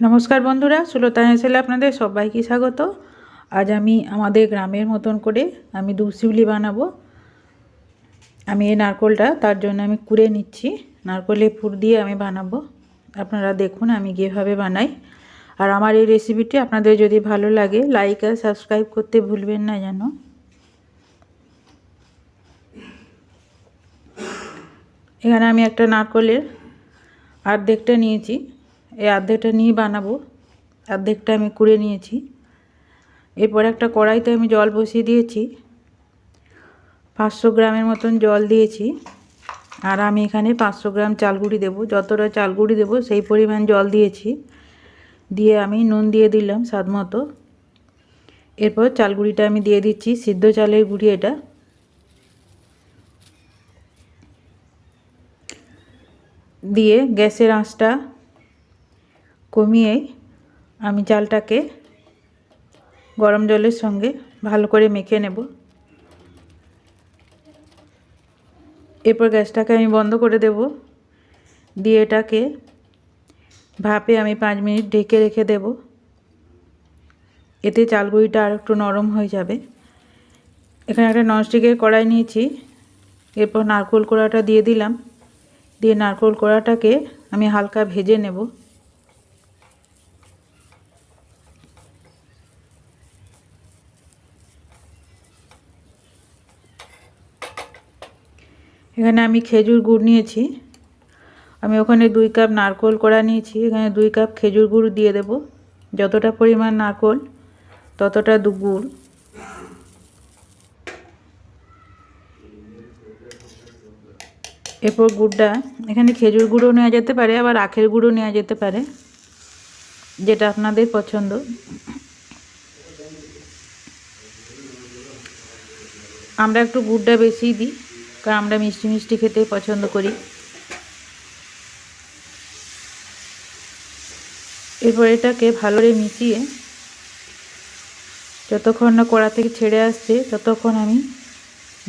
নমস্কার বন্ধুরা সুলতান এসেলে আপনাদের সবাইকে স্বাগত। আজ আমি আমাদের গ্রামের মতন করে আমি দুশিউলি বানাবো। আমি এই নারকোলটা, তার জন্য আমি কুড়ে নিচ্ছি। নারকোলের পুর দিয়ে আমি বানাবো। আপনারা দেখুন আমি কীভাবে বানাই। আর আমার এই রেসিপিটি আপনাদের যদি ভালো লাগে লাইক আর সাবস্ক্রাইব করতে ভুলবেন না যেন। এখানে আমি একটা নারকলের অর্ধেকটা নিয়েছি। এই অর্ধেকটা নিয়ে বানাবো। অর্ধেকটা আমি কুড়ে নিয়েছি। এরপর একটা কড়াইতে আমি জল বসিয়ে দিয়েছি। পাঁচশো গ্রামের মতন জল দিয়েছি। আর আমি এখানে পাঁচশো গ্রাম চালগুড়ি দেবো। যতটা চালগুড়ি দেবো সেই পরিমাণ জল দিয়েছি। দিয়ে আমি নুন দিয়ে দিলাম স্বাদ মতো। এরপর চালগুড়িটা আমি দিয়ে দিচ্ছি, সিদ্ধ চালের গুঁড়ি এটা। দিয়ে গ্যাসের আঁচটা কমিয়ে আমি চালটাকে গরম জলের সঙ্গে ভালো করে মেখে নেব। এরপর গ্যাসটাকে আমি বন্ধ করে দেব। দিয়ে এটাকে ভাপে আমি পাঁচ মিনিট ঢেকে রেখে দেব। এতে চালগুড়িটা আর একটু নরম হয়ে যাবে। এখানে একটা ননস্টিকের কড়াই নিয়েছি। এরপর নারকোল কোড়াটা দিয়ে দিলাম। দিয়ে নারকোল কোড়াটাকে আমি হালকা ভেজে নেব। এখানে আমি খেজুর গুড় নিয়েছি। আমি ওখানে দুই কাপ নারকোল কড়া নিয়েছি। এখানে দুই কাপ খেজুর গুড় দিয়ে দেব। যতটা পরিমাণ নারকোল, ততটা দু গুড়। এরপর গুড়টা, এখানে খেজুর গুঁড়ো নেওয়া যেতে পারে, আবার আখের গুঁড়ো নেওয়া যেতে পারে, যেটা আপনাদের পছন্দ। আমরা একটু গুড়টা বেশিই দিই। কারণ আমরা মিষ্টি মিষ্টি খেতে পছন্দ করি। এরপর এটাকে ভালো করে মিশিয়ে যতক্ষণ না কড়া থেকে ছেড়ে আসছে, ততক্ষণ আমি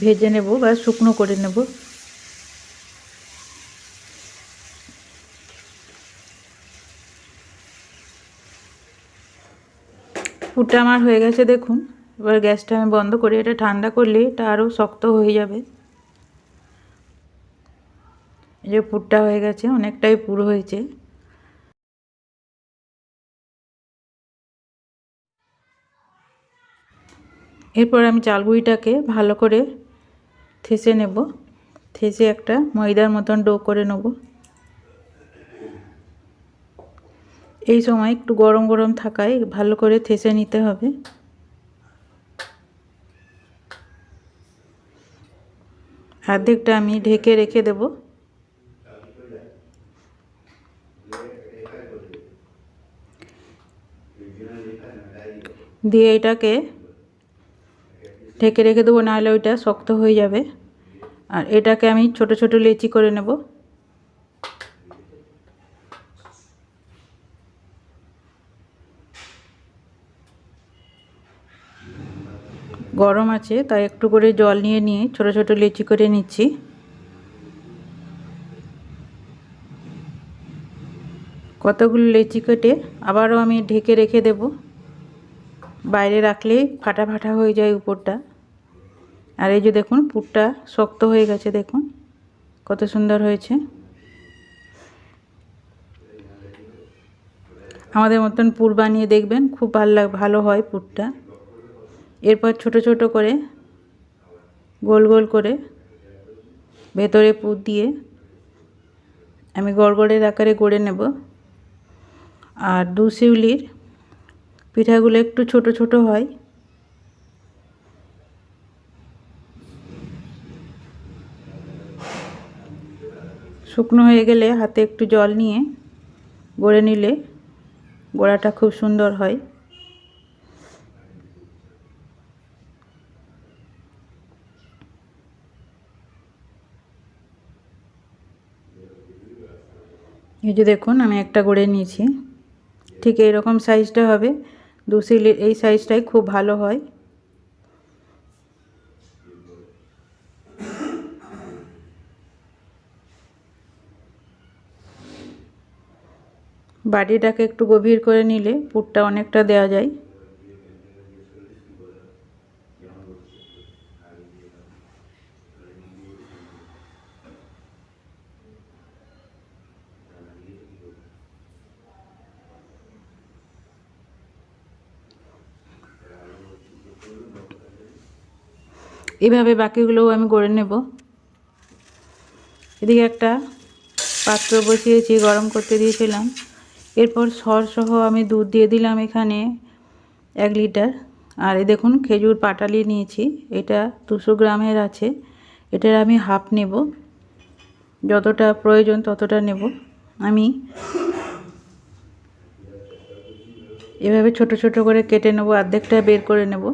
ভেজে নেব বা শুকনো করে নেব। পুরটা আমার হয়ে গেছে দেখুন। এবার গ্যাসটা আমি বন্ধ করে এটা ঠান্ডা করলে এটা আরও শক্ত হয়ে যাবে। এই যে পুরটা হয়ে গেছে, অনেকটাই পুর হয়েছে। এরপর আমি চালগুড়িটাকে ভালো করে থেসে নেব। থেসে একটা ময়দার মতন ডো করে নেব। এই সময় একটু গরম গরম থাকায় ভালো করে থেসে নিতে হবে। অর্ধেকটা আমি ঢেকে রেখে দেব। দিয়ে এটাকে ঢেকে রেখে দেবো, নাহলে ওইটা শক্ত হয়ে যাবে। আর এটাকে আমি ছোট ছোট লেচি করে নেব। গরম আছে, তাই একটু করে জল নিয়ে নিয়ে ছোট ছোট লেচি করে নিচ্ছি। কতগুলো লেচি কেটে আবারও আমি ঢেকে রেখে দেব। বাইরে রাখলে ফাটা ফাটা হয়ে যায় উপরটা। আর এই যে দেখুন, পুরটা শক্ত হয়ে গেছে, দেখুন, কত সুন্দর হয়েছে। আমাদের মতন পুর বানিয়ে দেখবেন, খুব ভালো ভালো হয় পুরটা। এরপর ছোট ছোট করে গোল গোল করে ভেতরে পুর দিয়ে আমি গড়গড়ের আকারে গড়ে নেব। আর দু শিউলির পিঠাগুলো একটু ছোট ছোট হয়। শুকনো হয়ে গেলে হাতে একটু জল নিয়ে গড়ে নিলে গোড়াটা খুব সুন্দর হয়। এই যে দেখুন, আমি একটা গড়ে নিয়েছি। ঠিক এইরকম সাইজটা হবে। দু সিলের এই সাইজটাই খুব ভালো হয়। বাড়িটাকে একটু গভীর করে নিলে পুরটা অনেকটা দেওয়া যায়। এভাবে বাকিগুলোও আমি গড়ে নেব। এদিকে একটা পাত্র বসিয়েছি, গরম করতে দিয়েছিলাম। এরপর সর সহ আমি দুধ দিয়ে দিলাম এখানে এক লিটার। আর এই দেখুন, খেজুর পাটালি নিয়েছি, এটা দুশো গ্রামের আছে। এটার আমি হাফ নেব। যতটা প্রয়োজন ততটা নেব। আমি এভাবে ছোট ছোট করে কেটে নেব, অর্ধেকটা বের করে নেব।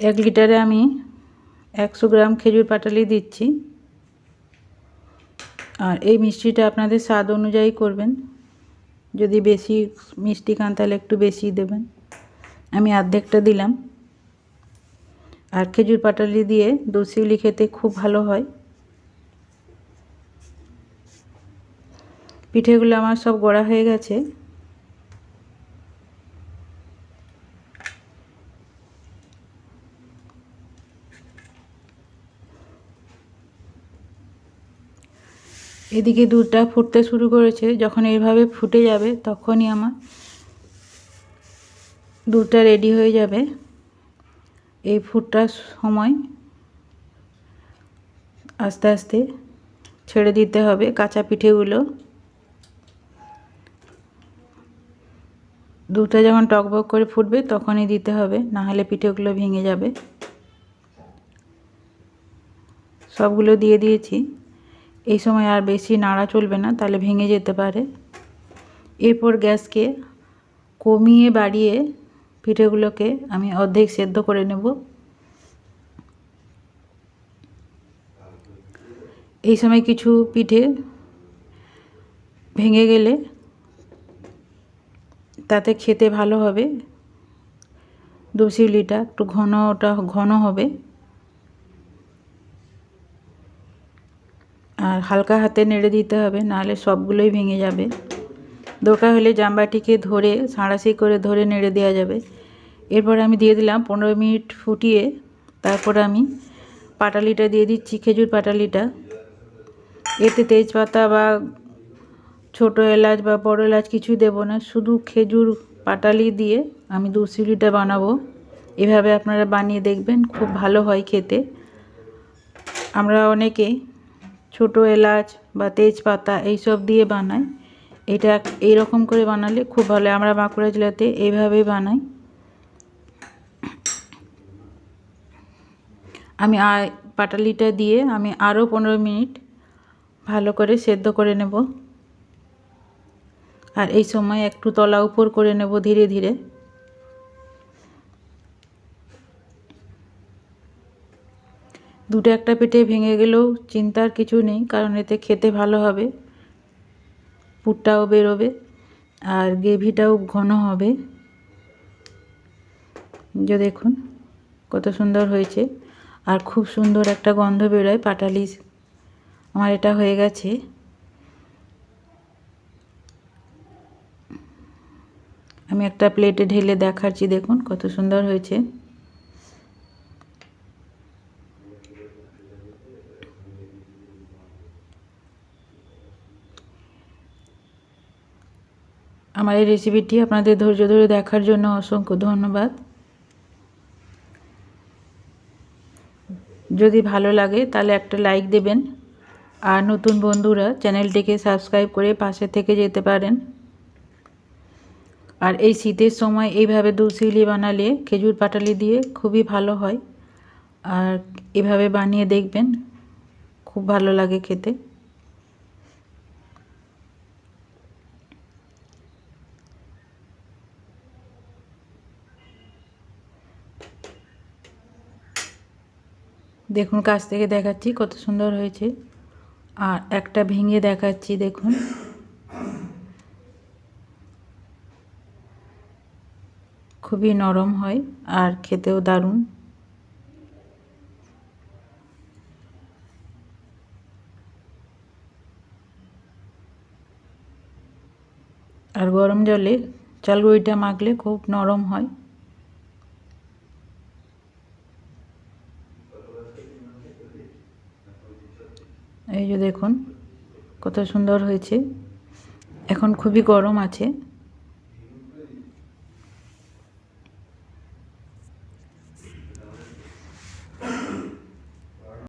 এক লিটারে আমি একশো গ্রাম খেজুর পাটালি দিচ্ছি। আর এই মিষ্টিটা আপনাদের স্বাদ অনুযায়ী করবেন। যদি বেশি মিষ্টি খান তাহলে একটু বেশি দেবেন। আমি অর্ধেকটা দিলাম। আর খেজুর পাটালি দিয়ে দুশিউলি খেতে খুব ভালো হয়। পিঠেগুলো আমার সব গড়া হয়ে গেছে। এদিকে দুধটা ফুটতে শুরু করেছে। যখন এইভাবে ফুটে যাবে, তখনই আমার দুধটা রেডি হয়ে যাবে। এই ফুটটার সময় আস্তে আস্তে ছেড়ে দিতে হবে কাঁচা পিঠেগুলো। দুধটা যখন টকবক করে ফুটবে, তখনই দিতে হবে না হলে পিঠেগুলো ভেঙে যাবে। সবগুলো দিয়ে দিয়েছি। এই সময় আর বেশি নাড়া চলবে না, তাহলে ভেঙে যেতে পারে। এরপর গ্যাসকে কমিয়ে বাড়িয়ে পিঠেগুলোকে আমি অর্ধেক সেদ্ধ করে নেব। এই সময় কিছু পিঠে ভেঙে গেলে তাতে খেতে ভালো হবে। দুশিউলিটা একটু ঘন ওটা, ঘন হবে। আর হালকা হাতে নেড়ে দিতে হবে, নাহলে সবগুলোই ভেঙে যাবে। দরকার হলে জামবাটিকে ধরে, সাঁড়াশি করে ধরে নেড়ে দেওয়া যাবে। এরপর আমি দিয়ে দিলাম পনেরো মিনিট ফুটিয়ে, তারপর আমি পাটালিটা দিয়ে দিচ্ছি, খেজুর পাটালিটা। এতে তেজপাতা বা ছোট এলাচ বা বড় এলাচ কিছু দেব না, শুধু খেজুর পাটালি দিয়ে আমি দুশিলিটা বানাবো। এভাবে আপনারা বানিয়ে দেখবেন, খুব ভালো হয় খেতে। আমরা অনেকে ছোট এলাচ বা তেজপাতা এইসব দিয়ে বানাই এটা এইরকম করে বানালে খুব ভালো আমরা বাঁকুড়া জেলাতে এইভাবেই বানাই। আমি পাটালিটা দিয়ে আমি আরও পনেরো মিনিট ভালো করে সেদ্ধ করে নেব। আর এই সময় একটু তলা উপর করে নেব ধীরে ধীরে। দুটো একটা পেটে ভেঙে গেলেও চিন্তার কিছু নেই, কারণ এতে খেতে ভালো হবে, পুরটাও বেরোবে, আর গ্রেভিটাও ঘন হবে। যে দেখুন, কত সুন্দর হয়েছে, আর খুব সুন্দর একটা গন্ধ বেরোয় পাটালি আমার এটা হয়ে গেছে। আমি একটা প্লেটে ঢেলে দেখাচ্ছি, দেখুন কত সুন্দর হয়েছে। আমার এই রেসিপিটি আপনাদের ধৈর্য ধরে দেখার জন্য অসংখ্য ধন্যবাদ। যদি ভালো লাগে, তাহলে একটা লাইক দেবেন। আর নতুন বন্ধুরা, চ্যানেলটিকে সাবস্ক্রাইব করে পাশে থেকে যেতে পারেন। আর এই শীতের সময় এইভাবে দুশিলি বানালে, খেজুর পাটালি দিয়ে খুবই ভালো হয়। আর এভাবে বানিয়ে দেখবেন, খুব ভালো লাগে খেতে। দেখুন, কাছ থেকে দেখাচ্ছি কত সুন্দর হয়েছে। আর একটা ভেঙে দেখাচ্ছি, দেখুন। খুবই নরম হয় আর খেতেও দারুণ। আর গরম জলে চালগুড়িটা মাখলে খুব নরম হয়। এই যে দেখুন কত সুন্দর হয়েছে। এখন খুবই গরম আছে।